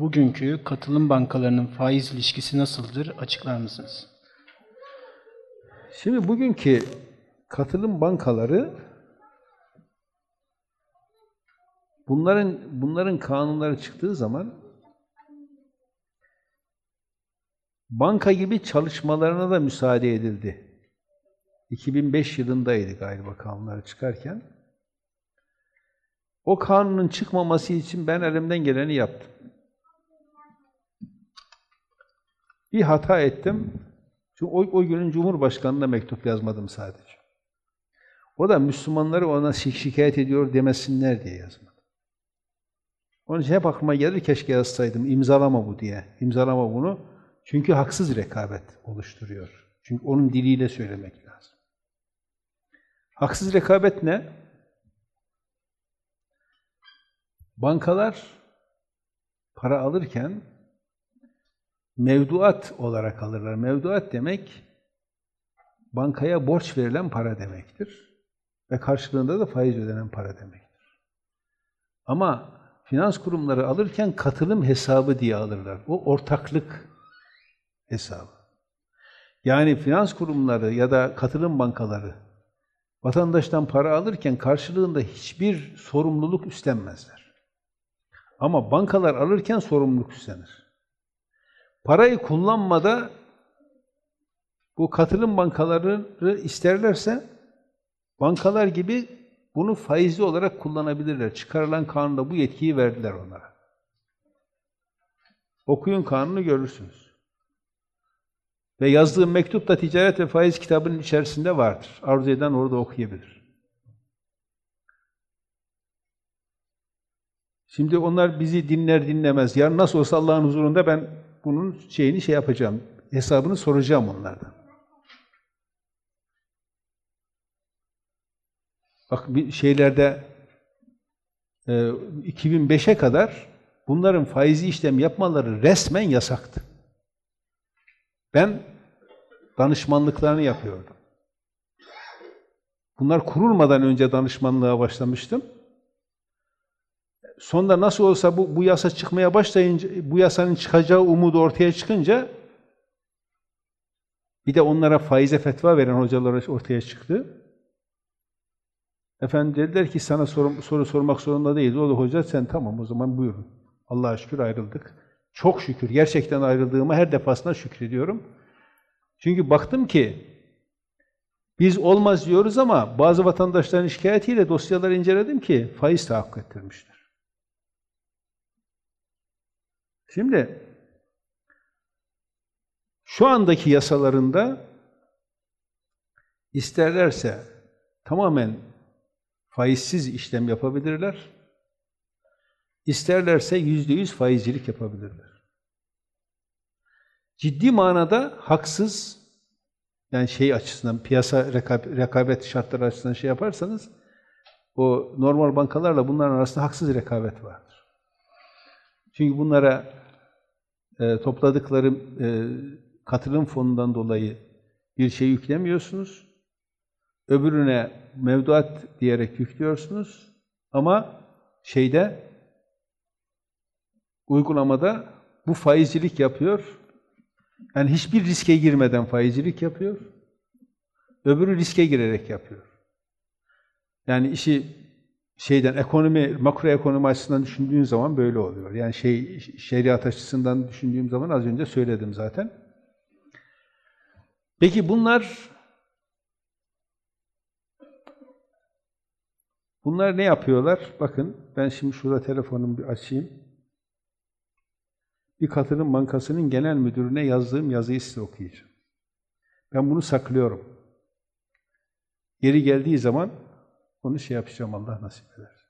bugünkü katılım bankalarının faiz ilişkisi nasıldır açıklar mısınız? Şimdi bugünkü katılım bankaları bunların bunların kanunları çıktığı zaman banka gibi çalışmalarına da müsaade edildi. 2005 yılındaydı galiba kanunları çıkarken. O kanunun çıkmaması için ben elimden geleni yaptım. Bir hata ettim. Çünkü o, o günün Cumhurbaşkanı'na mektup yazmadım sadece. O da Müslümanları ona şik şikayet ediyor demesinler diye yazmadım. Onun için hep aklıma gelir keşke yazsaydım, imzalama bu diye. İmzalama bunu. Çünkü haksız rekabet oluşturuyor. Çünkü onun diliyle söylemek lazım. Haksız rekabet ne? Bankalar para alırken mevduat olarak alırlar. Mevduat demek bankaya borç verilen para demektir. Ve karşılığında da faiz ödenen para demektir. Ama finans kurumları alırken katılım hesabı diye alırlar. O ortaklık hesabı. Yani finans kurumları ya da katılım bankaları vatandaştan para alırken karşılığında hiçbir sorumluluk üstlenmezler. Ama bankalar alırken sorumluluk üstlenir. Parayı kullanmada bu katılım bankaları isterlerse bankalar gibi bunu faizli olarak kullanabilirler. Çıkarılan kanunda bu yetkiyi verdiler onlara. Okuyun kanunu görürsünüz. Ve yazdığım mektup da ticaret ve faiz kitabının içerisinde vardır. Arzu eden orada okuyabilir. Şimdi onlar bizi dinler dinlemez. Yarın nasıl olsa Allah'ın huzurunda ben bunun şeyini şey yapacağım. Hesabını soracağım onlardan. Bak bir şeylerde e, 2005'e kadar bunların faizi işlem yapmaları resmen yasaktı. Ben danışmanlıklarını yapıyordum. Bunlar kurulmadan önce danışmanlığa başlamıştım. Sonra nasıl olsa bu, bu yasa çıkmaya başlayınca, bu yasanın çıkacağı umudu ortaya çıkınca bir de onlara faize fetva veren hocalar ortaya çıktı. Efendim dediler ki sana soru, soru sormak zorunda değiliz. O da hoca sen tamam o zaman buyurun. Allah'a şükür ayrıldık. Çok şükür. Gerçekten ayrıldığıma her defasında şükrediyorum. Çünkü baktım ki biz olmaz diyoruz ama bazı vatandaşların şikayetiyle dosyaları inceledim ki faiz tahakkuk ettirmişler. Şimdi şu andaki yasalarında isterlerse tamamen faizsiz işlem yapabilirler. İsterlerse yüzde yüz faizcilik yapabilirler. Ciddi manada haksız, yani şey açısından, piyasa rekabet şartları açısından şey yaparsanız, o normal bankalarla bunların arasında haksız rekabet vardır. Çünkü bunlara topladıkları e, katılım fonundan dolayı bir şey yüklemiyorsunuz. Öbürüne mevduat diyerek yüklüyorsunuz. Ama şeyde uygulamada bu faizcilik yapıyor. Yani hiçbir riske girmeden faizcilik yapıyor. Öbürü riske girerek yapıyor. Yani işi şeyden ekonomi, makroekonomi açısından düşündüğün zaman böyle oluyor. Yani şey şeriat açısından düşündüğüm zaman az önce söyledim zaten. Peki bunlar bunlar ne yapıyorlar? Bakın ben şimdi şurada telefonumu bir açayım. Bir katılım bankasının genel müdürüne yazdığım yazıyı size okuyacağım. Ben bunu saklıyorum. Yeri geldiği zaman onu şey yapacağım Allah nasip eder.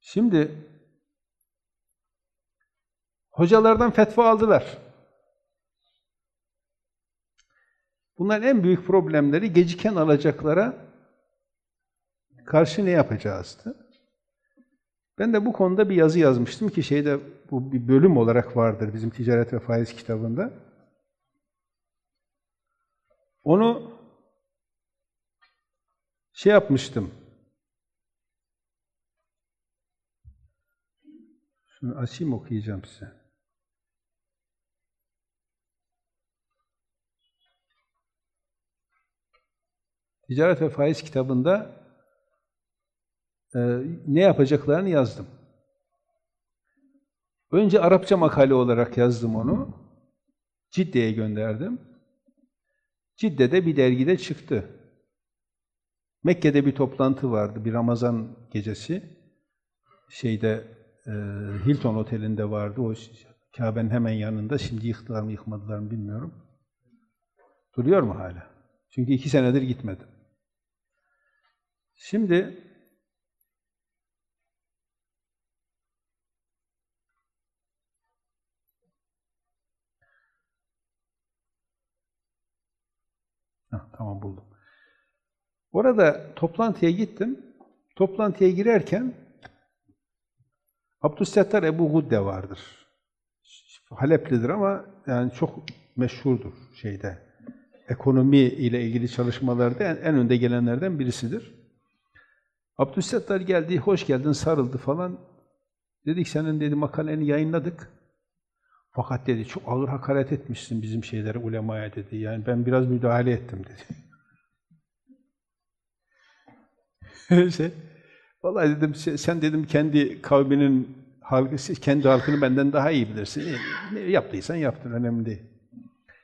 Şimdi hocalardan fetva aldılar. Bunların en büyük problemleri geciken alacaklara karşı ne yapacağızdı? Ben de bu konuda bir yazı yazmıştım ki şeyde bu bir bölüm olarak vardır bizim ticaret ve faiz kitabında. Onu şey yapmıştım. Şunu açayım okuyacağım size. Ticaret ve Faiz kitabında e, ne yapacaklarını yazdım. Önce Arapça makale olarak yazdım onu. Cidde'ye gönderdim. Cidde'de bir dergide çıktı. Mekke'de bir toplantı vardı, bir Ramazan gecesi. Şeyde, e, Hilton Oteli'nde vardı, o Kabe'nin hemen yanında. Şimdi yıktılar mı yıkmadılar mı bilmiyorum. Duruyor mu hala? Çünkü iki senedir gitmedim. Şimdi Heh, tamam buldum. Orada toplantıya gittim. Toplantıya girerken Abdüssettar Ebu Gudde vardır. Haleplidir ama yani çok meşhurdur şeyde. Ekonomi ile ilgili çalışmalarda en, en önde gelenlerden birisidir. Abdüssettar geldi, hoş geldin, sarıldı falan. Dedik senin dedi makaleni yayınladık. Fakat dedi çok ağır hakaret etmişsin bizim şeylere, ulemaya dedi. Yani ben biraz müdahale ettim dedi. şey, vallahi dedim sen dedim kendi kavminin halkı, kendi halkını benden daha iyi bilirsin. Ne yaptıysan yaptın, önemli değil.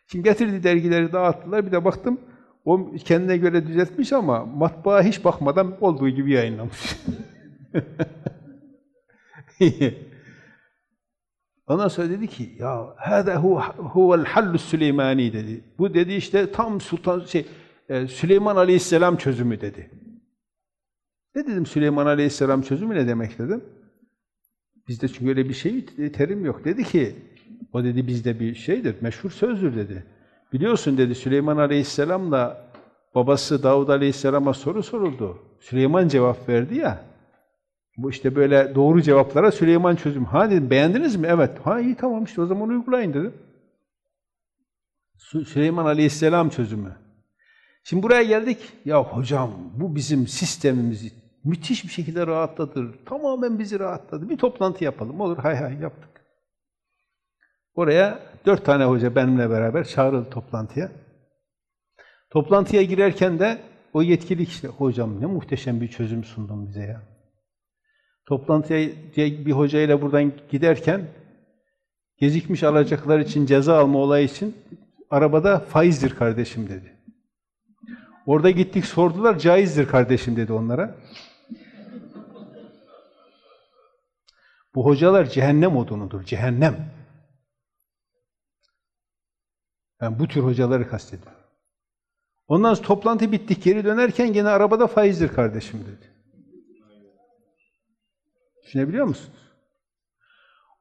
Şimdi getirdi dergileri dağıttılar. Bir de baktım o kendine göre düzeltmiş ama matbaa hiç bakmadan olduğu gibi yayınlamış. Ondan sonra dedi ki ya hâzâ huvel hallus Süleymani dedi. Bu dedi işte tam Sultan şey e, Süleyman Aleyhisselam çözümü dedi. Ne dedim Süleyman Aleyhisselam çözümü ne demek dedim. Bizde çünkü öyle bir şey terim yok. Dedi ki o dedi bizde bir şeydir, meşhur sözdür dedi. Biliyorsun dedi Süleyman Aleyhisselam'la babası Davud Aleyhisselam'a soru soruldu. Süleyman cevap verdi ya. Bu işte böyle doğru cevaplara Süleyman çözüm. Ha dedim beğendiniz mi? Evet. Ha iyi tamam işte o zaman uygulayın dedim. Süleyman Aleyhisselam çözümü. Şimdi buraya geldik. Ya hocam bu bizim sistemimizi müthiş bir şekilde rahatlatır. Tamamen bizi rahatladı. Bir toplantı yapalım. Olur hay hay yaptık. Oraya dört tane hoca benimle beraber çağrıldı toplantıya. Toplantıya girerken de o yetkili işte hocam ne muhteşem bir çözüm sundun bize ya. Toplantıya bir hocayla buradan giderken gecikmiş alacaklar için ceza alma olayı için arabada faizdir kardeşim dedi. Orada gittik sordular caizdir kardeşim dedi onlara. Bu hocalar cehennem odunudur, cehennem. Ben bu tür hocaları kastediyorum. Ondan sonra toplantı bittik, geri dönerken gene arabada faizdir kardeşim dedi. Düşünebiliyor musunuz?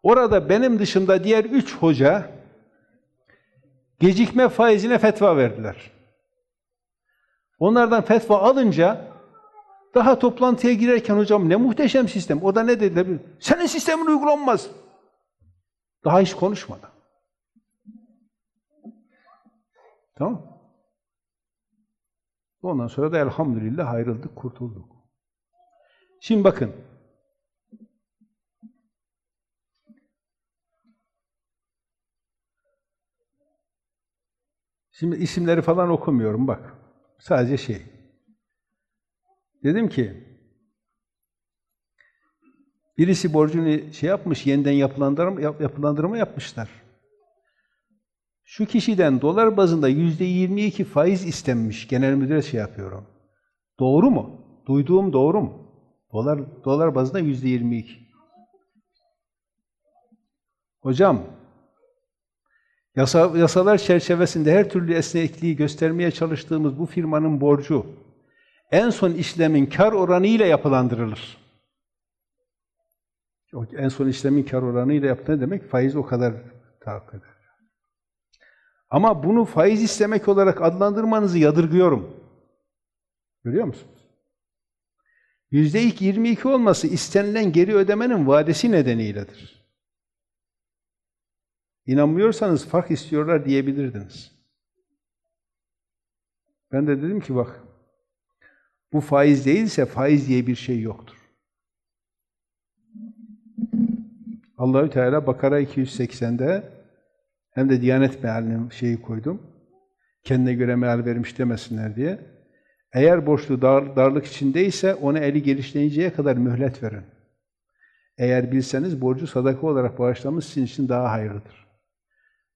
Orada benim dışımda diğer üç hoca gecikme faizine fetva verdiler. Onlardan fetva alınca daha toplantıya girerken hocam ne muhteşem sistem. O da ne dedi? Senin sistemin uygulanmaz. Daha hiç konuşmadan. Tamam Ondan sonra da elhamdülillah ayrıldık, kurtulduk. Şimdi bakın. Şimdi isimleri falan okumuyorum bak. Sadece şey. Dedim ki birisi borcunu şey yapmış, yeniden yapılandırma, yapılandırma yapmışlar. Şu kişiden dolar bazında yüzde 22 faiz istenmiş. Genel müdüre şey yapıyorum. Doğru mu? Duyduğum doğru mu? Dolar dolar bazında yüzde 22. Hocam, yasa, yasalar çerçevesinde her türlü esnekliği göstermeye çalıştığımız bu firmanın borcu en son işlemin kar oranı ile yapılandırılır. En son işlemin kar oranı ile yaptı ne demek? Faiz o kadar tahakkuk eder. Ama bunu faiz istemek olarak adlandırmanızı yadırgıyorum. Görüyor musunuz? Yüzde ilk 22 olması istenilen geri ödemenin vadesi nedeniyledir. İnanmıyorsanız fark istiyorlar diyebilirdiniz. Ben de dedim ki bak, Bu faiz değilse faiz diye bir şey yoktur. Allahü Teala Bakara 280'de hem de Diyanet mealinin şeyi koydum. Kendine göre meal vermiş demesinler diye. Eğer borçlu dar, darlık içindeyse ona eli gelişleyinceye kadar mühlet verin. Eğer bilseniz borcu sadaka olarak bağışlamış sizin için daha hayırlıdır.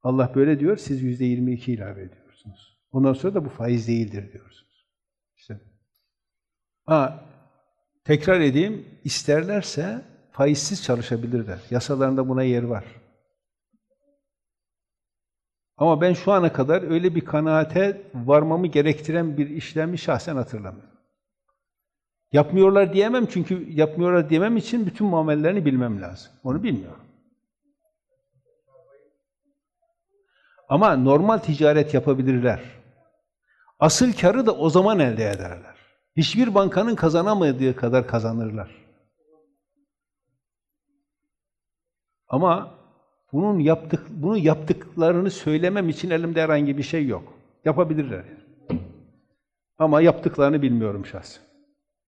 Allah böyle diyor, siz yüzde 22 ilave ediyorsunuz. Ondan sonra da bu faiz değildir diyorsunuz. İşte. Ha, tekrar edeyim, isterlerse faizsiz çalışabilirler. Yasalarında buna yer var. Ama ben şu ana kadar öyle bir kanaate varmamı gerektiren bir işlemi şahsen hatırlamıyorum. Yapmıyorlar diyemem çünkü yapmıyorlar diyemem için bütün muamelelerini bilmem lazım. Onu bilmiyorum. Ama normal ticaret yapabilirler. Asıl karı da o zaman elde ederler. Hiçbir bankanın kazanamadığı kadar kazanırlar. Ama bunun yaptık bunu yaptıklarını söylemem için elimde herhangi bir şey yok. Yapabilirler. Ama yaptıklarını bilmiyorum şahsen.